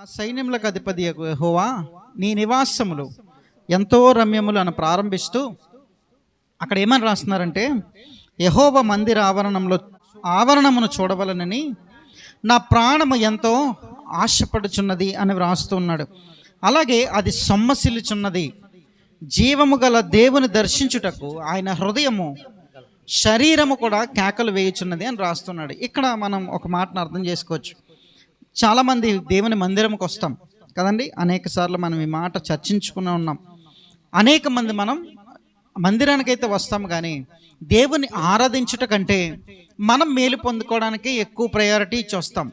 ఆ సైన్యములకు అధిపతి హోవా నీ నివాసములు ఎంతో రమ్యములు అని ప్రారంభిస్తూ అక్కడ ఏమని రాస్తున్నారంటే యహోవ మందిర ఆవరణంలో ఆవరణమును చూడవలనని నా ప్రాణము ఎంతో ఆశపడుచున్నది అని వ్రాస్తున్నాడు అలాగే అది సొమ్మసిల్లుచున్నది. జీవము గల దేవుని దర్శించుటకు ఆయన హృదయము శరీరము కూడా కేకలు వేయుచున్నది అని రాస్తున్నాడు. ఇక్కడ మనం ఒక మాటను అర్థం చేసుకోవచ్చు. చాలామంది దేవుని మందిరంకి వస్తాం. కదండి? అనేక సార్లు మనం ఈ మాట చర్చించుకుని ఉన్నాం. అనేక మంది మనం మందిరానికైతే వస్తాం కానీ దేవుని ఆరాధించుట కంటే మనం మేలు పొందుకోవడానికి ఎక్కువ ప్రయారిటీ ఇచ్చి వస్తాం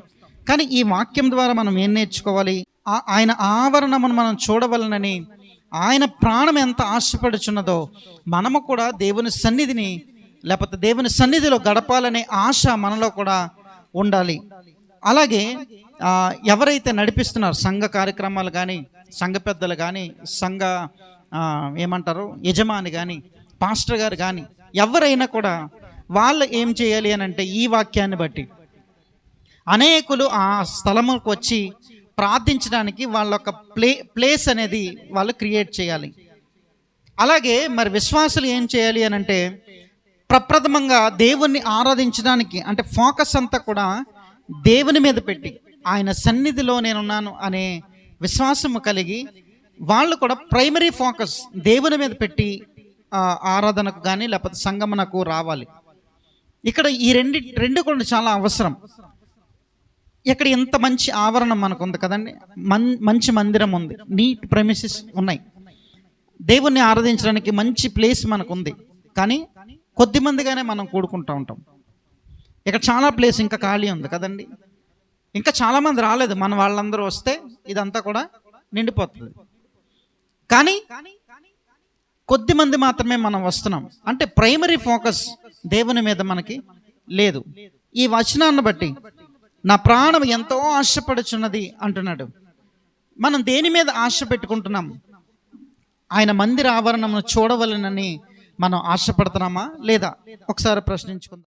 కానీ ఈ వాక్యం ద్వారా మనం ఏం నేర్చుకోవాలి? ఆయన ఆవరణమును మనం చూడవలనని ఆయన ప్రాణం ఎంత ఆశపడుచున్నదో మనము కూడా దేవుని సన్నిధిని లేకపోతే దేవుని సన్నిధిలో గడపాలనే ఆశ మనలో కూడా ఉండాలి. అలాగే ఎవరైతే నడిపిస్తున్నారు సంఘ కార్యక్రమాలు కానీ సంఘ పెద్దలు కానీ సంఘ ఏమంటారు యజమాని కానీ పాస్టర్ గారు కానీ ఎవరైనా కూడా వాళ్ళు ఏం చేయాలి అని అంటే ఈ వాక్యాన్ని బట్టి. అనేకులు ఆ స్థలముకు వచ్చి ప్రార్థించడానికి వాళ్ళ ఒక ప్లే ప్లేస్ అనేది వాళ్ళు క్రియేట్ చేయాలి. అలాగే మరి విశ్వాసులు ఏం చేయాలి అని అంటే ప్రప్రథమంగా దేవుణ్ణి ఆరాధించడానికి అంటే ఫోకస్ అంతా కూడా దేవుని మీద పెట్టి ఆయన సన్నిధిలో నేనున్నాను అనే విశ్వాసము కలిగి వాళ్ళు కూడా ప్రైమరీ ఫోకస్ దేవుని మీద పెట్టి ఆరాధనకు కానీ లేకపోతే సంగమనకు రావాలి. ఇక్కడ ఈ రెండు రెండు కూడా చాలా అవసరం. ఇక్కడ ఇంత మంచి ఆవరణం మనకు ఉంది కదండి. మన్ మంచి మందిరం ఉంది. నీట్ ప్రెమిసెస్ ఉన్నాయి. దేవుణ్ణి ఆరాధించడానికి మంచి ప్లేస్ మనకు ఉంది కానీ కొద్ది మందిగానే మనం కూడుకుంటూ ఉంటాం. ఇక్కడ చాలా ప్లేస్ ఇంకా ఖాళీ ఉంది కదండి. ఇంకా చాలామంది రాలేదు. మన వాళ్ళందరూ వస్తే ఇదంతా కూడా నిండిపోతుంది. కానీ కొద్ది మంది మాత్రమే మనం వస్తున్నాం. అంటే ప్రైమరీ ఫోకస్ దేవుని మీద మనకి లేదు. ఈ వచనాన్ని బట్టి నా ప్రాణం ఎంతో ఆశపడుచున్నది అంటున్నాడు. మనం దేని మీద ఆశ పెట్టుకుంటున్నాం? ఆయన మందిర ఆవరణను చూడవలనని మనం ఆశపడుతున్నామా లేదా? ఒకసారి ప్రశ్నించుకుందాం.